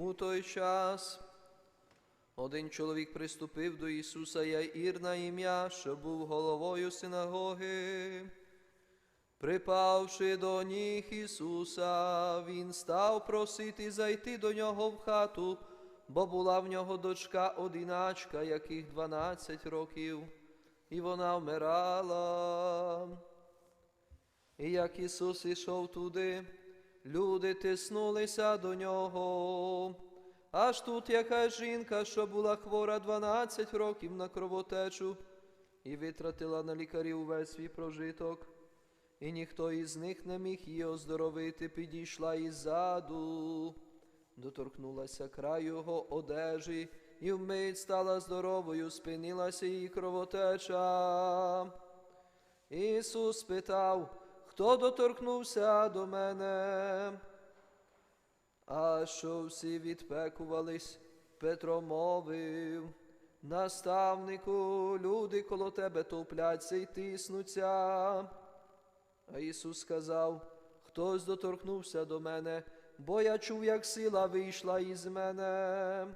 У той час один чоловік приступив до Ісуса Яїр на ім'я, що був головою синагоги. Припавши до ніг Ісуса, він став просити зайти до нього в хату, бо була в нього дочка одиначка, яких 12 років, і вона вмирала. І як Ісус ішов туди, люди тиснулися до нього. Аж тут якась жінка, що була хвора 12 років на кровотечу, і витратила на лікарів увесь свій прожиток, і ніхто із них не міг її оздоровити, підійшла іззаду, доторкнулася краю його одежі, і вмить стала здоровою, спинилася її кровотеча. Ісус спитав, хто доторкнувся до мене? А що всі відпекувались, Петро мовив, наставнику, люди коло тебе товпляться й тиснуться. А Ісус сказав, хтось доторкнувся до мене, бо я чув, як сила вийшла із мене.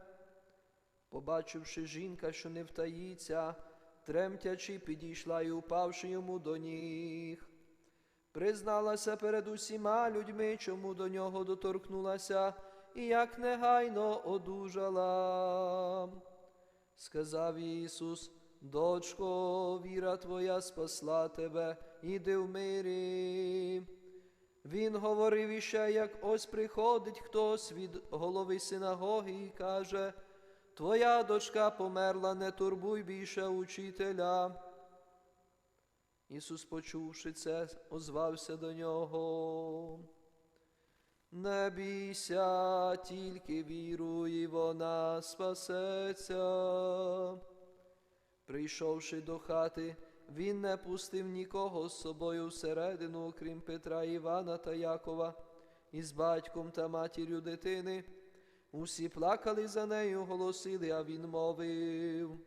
Побачивши жінка, що не втаїться, тремтячи, підійшла і упавши йому до ніг. Призналася перед усіма людьми, чому до нього доторкнулася, і як негайно одужала. Сказав Ісус, дочко, віра твоя спасла тебе, іди в мирі. Він говорив іще, як ось приходить хтось від голови синагоги і каже, Твоя дочка померла, не турбуй більше учителя. Ісус, почувши це, озвався до нього. Не бійся, тільки віруй, вона спасеться. Прийшовши до хати, він не пустив нікого з собою всередину, окрім Петра, Івана та Якова, із батьком та матір'ю дитини. Усі плакали за нею, голосили, а він мовив.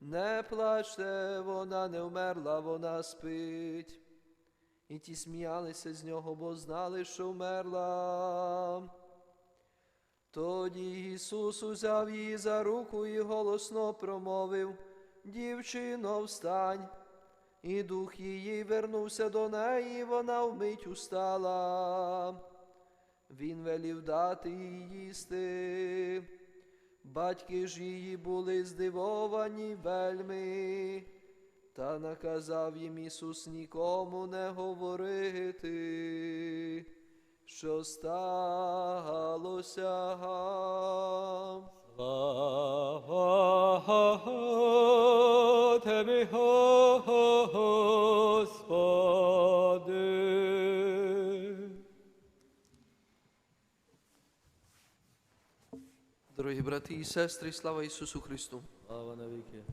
Не плачте, вона не вмерла, вона спить. І ті сміялися з нього, бо знали, що вмерла. Тоді Ісус узяв її за руку і голосно промовив Дівчино, встань. І дух її вернувся до неї, і вона вмить устала. Він велів дати їй їсти. Батьки ж її були здивовані вельми, та наказав їм Ісус нікому не говорити, що сталося. Слава Тебе, Господи. Дорогі брати і сестри, слава Ісусу Христу! Слава навіки.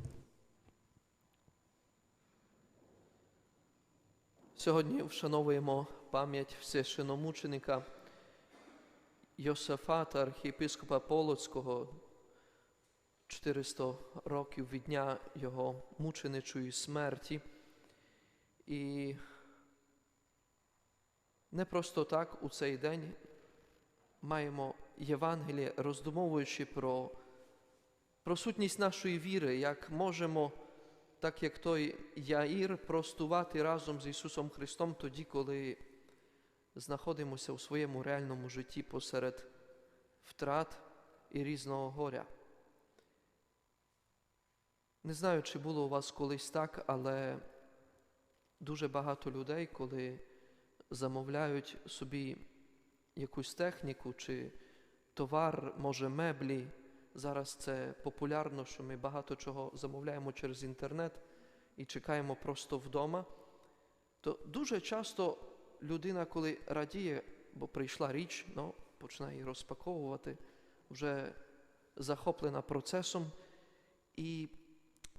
Сьогодні вшановуємо пам'ять священомученика Йосафата, архієпископа Полоцького, 400 років від дня його мученичої смерті. І не просто так у цей день маємо Євангеліє, роздумовуючи про, про сутність нашої віри, як можемо так як той Яїр, простувати разом з Ісусом Христом тоді, коли знаходимося у своєму реальному житті посеред втрат і різного горя. Не знаю, чи було у вас колись так, але дуже багато людей, коли замовляють собі якусь техніку чи товар, може меблі, Зараз це популярно, що ми багато чого замовляємо через інтернет і чекаємо просто вдома. То дуже часто людина, коли радіє, бо прийшла річ, ну, починає її розпаковувати, вже захоплена процесом, і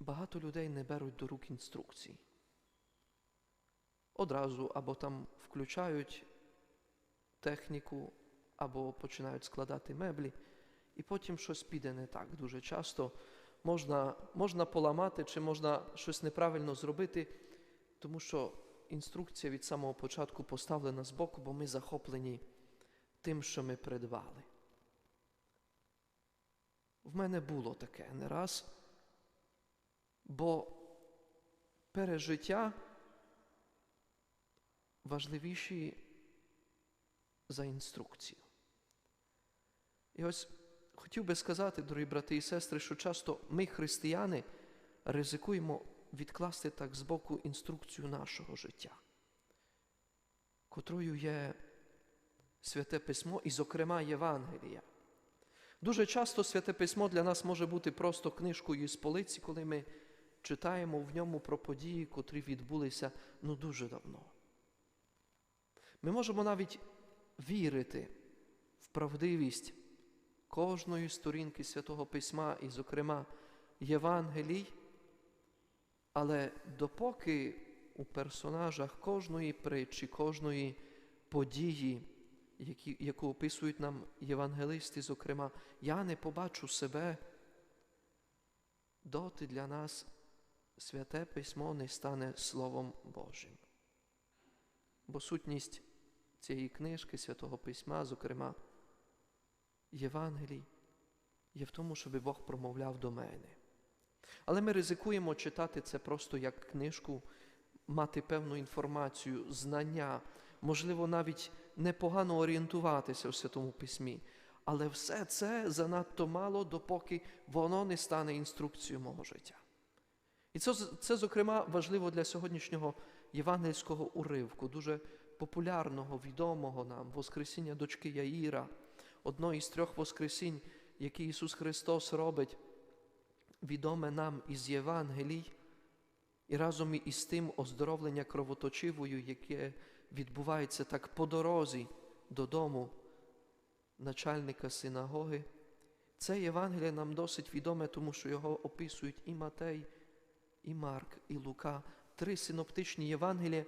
багато людей не беруть до рук інструкцій. Одразу або там включають техніку, або починають складати меблі і потім щось піде не так. Дуже часто можна, можна поламати чи можна щось неправильно зробити, тому що інструкція від самого початку поставлена збоку, бо ми захоплені тим, що ми придбали. В мене було таке не раз, бо пережиття важливіші за інструкцію. І ось хотів би сказати, дорогі брати і сестри, що часто ми, християни, ризикуємо відкласти так збоку інструкцію нашого життя, котрою є Святе Письмо і, зокрема, Євангелія. Дуже часто Святе Письмо для нас може бути просто книжкою з полиці, коли ми читаємо в ньому про події, котрі відбулися ну дуже давно. Ми можемо навіть вірити в правдивість кожної сторінки Святого Письма, і, зокрема, Євангелій, але допоки у персонажах кожної притчі, кожної події, які, яку описують нам євангелисти, зокрема, я не побачу себе, доти для нас святе письмо не стане Словом Божим. Бо сутність цієї книжки Святого Письма, зокрема, Євангелій, є в тому, щоб Бог промовляв до мене. Але ми ризикуємо читати це просто як книжку, мати певну інформацію, знання, можливо, навіть непогано орієнтуватися в Святому Письмі. Але все це занадто мало, допоки воно не стане інструкцією мого життя. І це, це, зокрема, важливо для сьогоднішнього євангельського уривку, дуже популярного, відомого нам Воскресіння дочки Яїра, одно із трьох Воскресінь, які Ісус Христос робить, відоме нам із Євангелій, і разом із тим оздоровлення кровоточивою, яке відбувається так по дорозі додому начальника синагоги. Це Євангеліє нам досить відоме, тому що його описують і Матей, і Марк, і Лука. Три синоптичні Євангелія,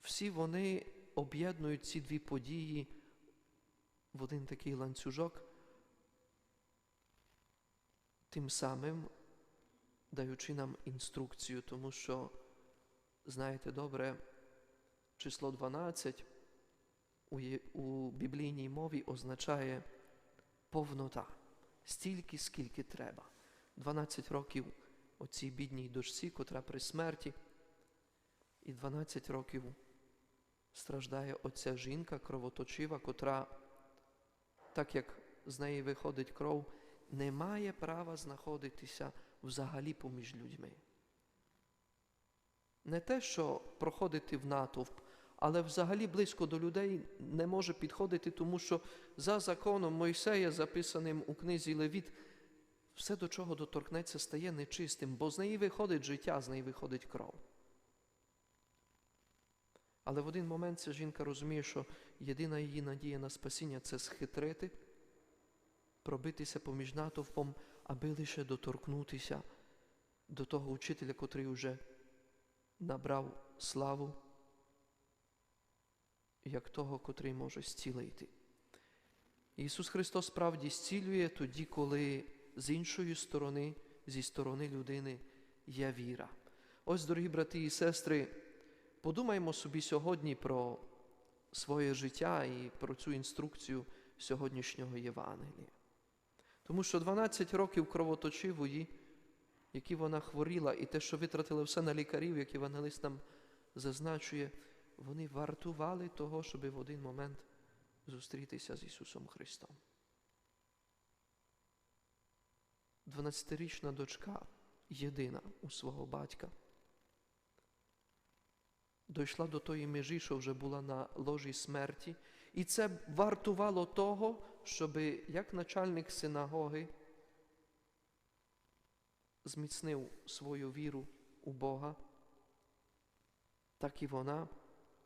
всі вони об'єднують ці дві події в один такий ланцюжок, тим самим даючи нам інструкцію, тому що, знаєте добре, число 12 у, біблійній мові означає повнота, стільки, скільки треба. 12 років оцій бідній дочці, котра при смерті, і 12 років страждає оця жінка кровоточива, котра, так як з неї виходить кров, не має права знаходитися взагалі поміж людьми. Не те, що проходити в натовп, але взагалі близько до людей не може підходити, тому що за законом Мойсея, записаним у книзі Левіт, все, до чого доторкнеться, стає нечистим, бо з неї виходить життя, з неї виходить кров. Але в один момент ця жінка розуміє, що єдина її надія на спасіння це схитрити, пробитися поміж натовпом, аби лише доторкнутися до того учителя, котрий уже набрав славу, як того, котрий може зцілити. Ісус Христос справді зцілює тоді, коли з іншої сторони, зі сторони людини є віра. Ось, дорогі брати і сестри, подумаймо собі сьогодні про своє життя і про цю інструкцію сьогоднішнього Євангелія. Тому що 12 років кровоточивої, які вона хворіла, і те, що витратили все на лікарів, як євангелист нам зазначує, вони вартували того, щоб в один момент зустрітися з Ісусом Христом. 12-річна дочка, єдина у свого батька, дійшла до тої межі, що вже була на ложі смерті, і це вартувало того, щоб як начальник синагоги зміцнив свою віру у Бога, так і вона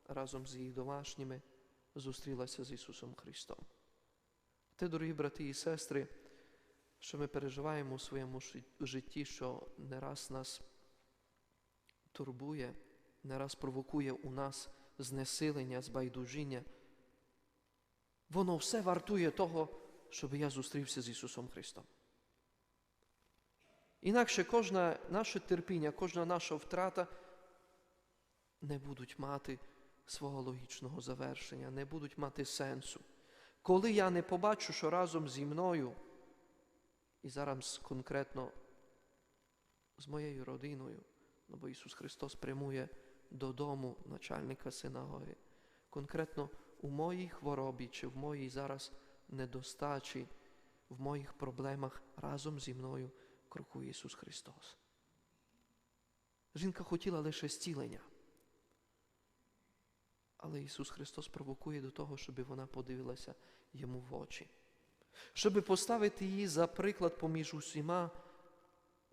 разом з її домашніми зустрілася з Ісусом Христом. Те, дорогі брати і сестри, що ми переживаємо у своєму житті, що не раз нас турбує, не раз провокує у нас знесилення, збайдужіння, воно все вартує того, щоб я зустрівся з Ісусом Христом. Інакше кожне наше терпіння, кожна наша втрата не будуть мати свого логічного завершення, не будуть мати сенсу. Коли я не побачу, що разом зі мною І зараз конкретно з моєю родиною, ну, бо Ісус Христос прямує додому начальника синагоги. Конкретно у моїй хворобі чи в моїй зараз недостачі, в моїх проблемах разом зі мною крокує Ісус Христос. Жінка хотіла лише зцілення. Але Ісус Христос провокує до того, щоб вона подивилася йому в очі, щоб поставити її за приклад поміж усіма,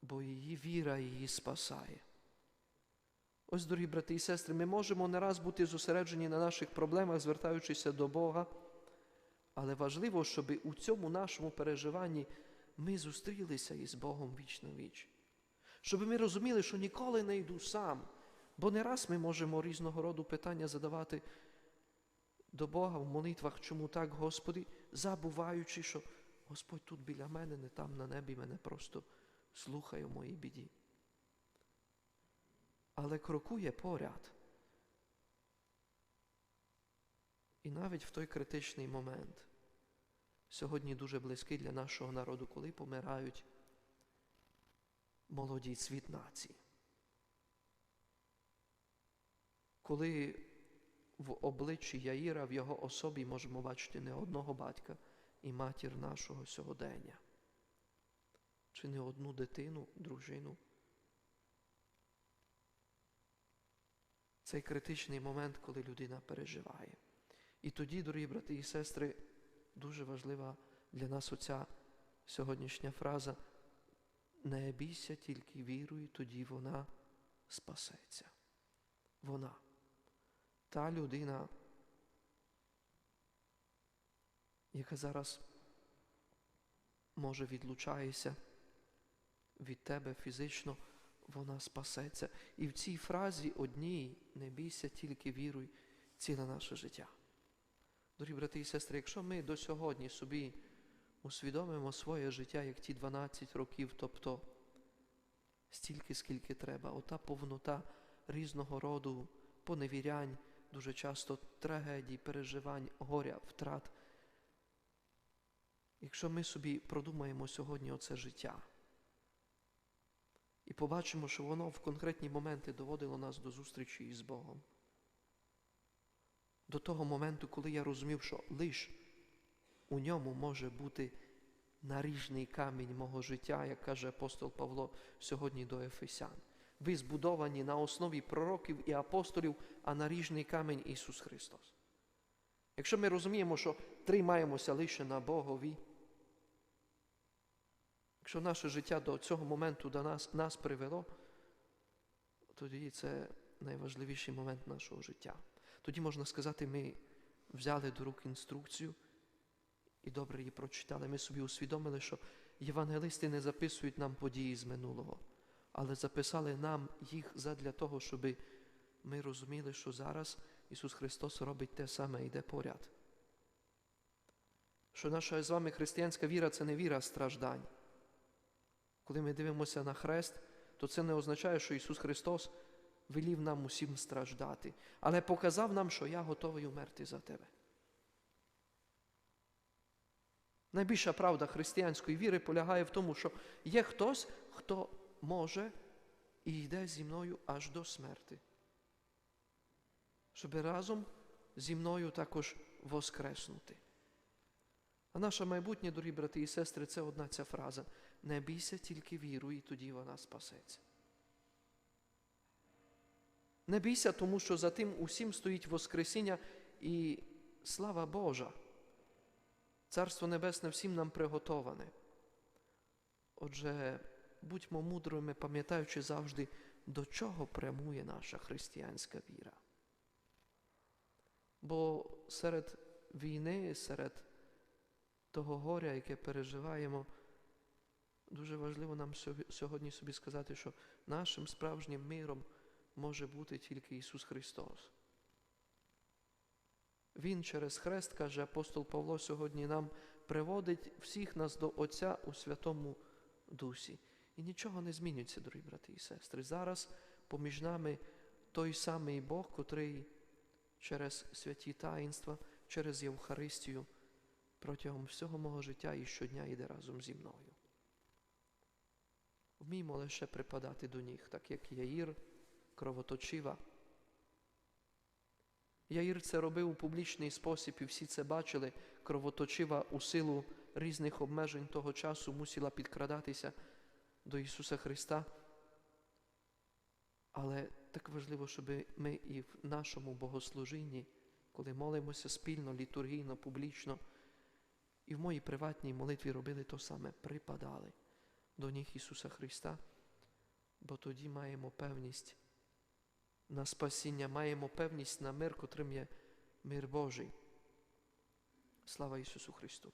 бо її віра її спасає. Ось, дорогі брати і сестри, ми можемо не раз бути зосереджені на наших проблемах, звертаючися до Бога, але важливо, щоб у цьому нашому переживанні ми зустрілися із Богом віч на віч. Щоб ми розуміли, що ніколи не йду сам, бо не раз ми можемо різного роду питання задавати до Бога в молитвах, чому так, Господи, забуваючи, що Господь тут біля мене, не там на небі, мене просто слухає в моїй біді. Але крокує поряд. І навіть в той критичний момент, сьогодні дуже близький для нашого народу, коли помирають молоді цвіт нації. Коли в обличчі Яїра в його особі можемо бачити не одного батька і матір нашого сьогодення, чи не одну дитину, дружину. Цей критичний момент, коли людина переживає. І тоді, дорогі брати і сестри, дуже важлива для нас оця сьогоднішня фраза не бійся, тільки віруй, тоді вона спасеться. Вона. Та людина, яка зараз може відлучається від тебе фізично, вона спасеться. І в цій фразі одній не бійся, тільки віруй, ціле наше життя. Дорогі брати і сестри, якщо ми до сьогодні собі усвідомимо своє життя, як ті 12 років, тобто стільки, скільки треба, ота повнота різного роду поневірянь, дуже часто трагедій, переживань, горя, втрат. Якщо ми собі продумаємо сьогодні оце життя і побачимо, що воно в конкретні моменти доводило нас до зустрічі із Богом, до того моменту, коли я розумів, що лиш у ньому може бути наріжний камінь мого життя, як каже апостол Павло сьогодні до Ефесян. Ви збудовані на основі пророків і апостолів, а наріжний камінь Ісус Христос. Якщо ми розуміємо, що тримаємося лише на Богові, якщо наше життя до цього моменту до нас, нас привело, тоді це найважливіший момент нашого життя. Тоді можна сказати, ми взяли до рук інструкцію і добре її прочитали. Ми собі усвідомили, що євангелисти не записують нам події з минулого, але записали нам їх задля того, щоб ми розуміли, що зараз Ісус Христос робить те саме, йде поряд. Що наша з вами християнська віра це не віра страждань. Коли ми дивимося на хрест, то це не означає, що Ісус Христос велів нам усім страждати, але показав нам, що я готовий умерти за тебе. Найбільша правда християнської віри полягає в тому, що є хтось, хто може і йде зі мною аж до смерти, щоб разом зі мною також воскреснути. А наша майбутнє, дорогі брати і сестри, це одна ця фраза. Не бійся, тільки віруй, і тоді вона спасеться. Не бійся, тому що за тим усім стоїть Воскресіння і слава Божа. Царство Небесне всім нам приготоване. Отже, будьмо мудрими, пам'ятаючи завжди, до чого прямує наша християнська віра. Бо серед війни, серед того горя, яке переживаємо, дуже важливо нам сьогодні собі сказати, що нашим справжнім миром може бути тільки Ісус Христос. Він через хрест, каже апостол Павло, сьогодні нам приводить всіх нас до Отця у Святому Дусі. І нічого не змінюється, дорогі брати і сестри. Зараз поміж нами той самий Бог, котрий через святі таїнства, через Євхаристію протягом всього мого життя і щодня йде разом зі мною. Вміємо лише припадати до них, так як Яїр кровоточива. Яїр це робив у публічний спосіб, і всі це бачили. Кровоточива у силу різних обмежень того часу мусила підкрадатися до Ісуса Христа. Але так важливо, щоб ми і в нашому богослужінні, коли молимося спільно, літургійно, публічно, і в моїй приватній молитві робили то саме, припадали до ніг Ісуса Христа, бо тоді маємо певність на спасіння, маємо певність на мир, котрим є мир Божий. Слава Ісусу Христу!